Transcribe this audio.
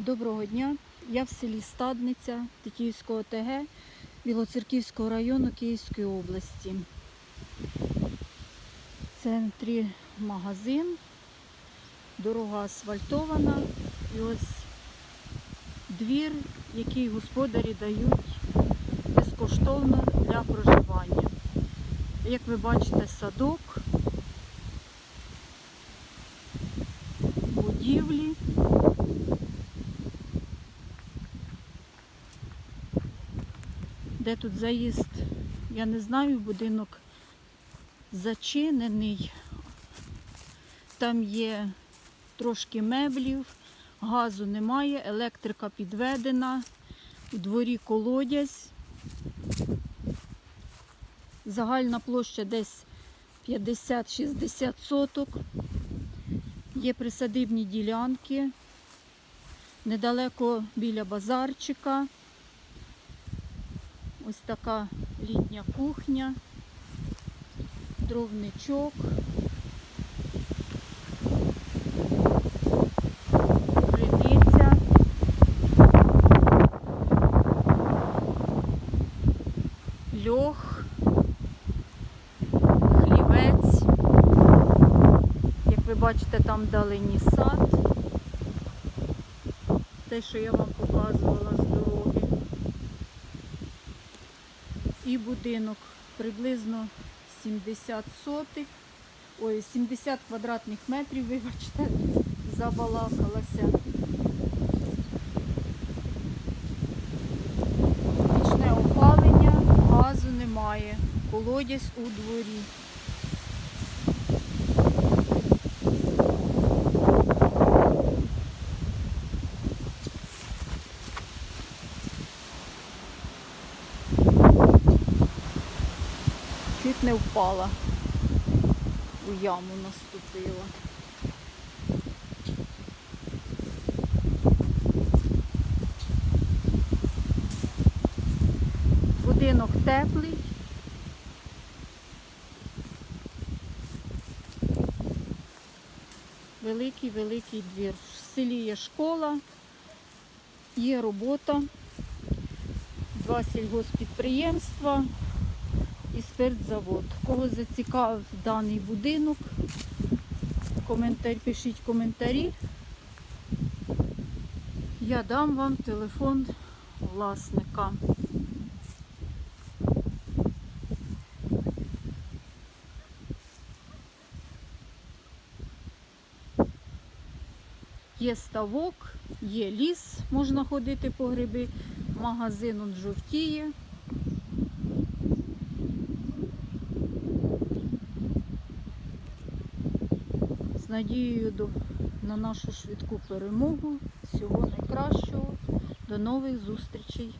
Доброго дня. Я в селі Стадниця Тетіївського ТГ Білоцерківського району Київської області. В центрі магазин, дорога асфальтована і ось двір, який господарі дають безкоштовно для проживання. Як ви бачите, садок, Де тут заїзд? Я не знаю, будинок зачинений. Там є трошки меблів, газу немає, електрика підведена, у дворі колодязь. Загальна площа десь 50-60 соток. Є присадибні ділянки. Недалеко біля базарчика. Ось така літня кухня, дровничок. Криниця. Льох. Хлівець. Як ви бачите, там вдалині сад. Те, що я вам показувала І будинок приблизно 70 сотих. Ой, 70 квадратних метрів, вибачте, забалакалася. Нічне опалення, газу немає, колодязь у дворі. Чуть не впала. У яму наступила. Будинок теплий. Великий великий двір. В селі є школа, є робота, два сільгоспідприємства і спиртзавод. Кого зацікавив даний будинок, коментар, пишіть коментарі. Я дам вам телефон власника. Є ставок, є ліс, можна ходити по гриби, магазин он жовтіє. Надією до, на нашу швидку перемогу. Всього найкращого. До нових зустрічей.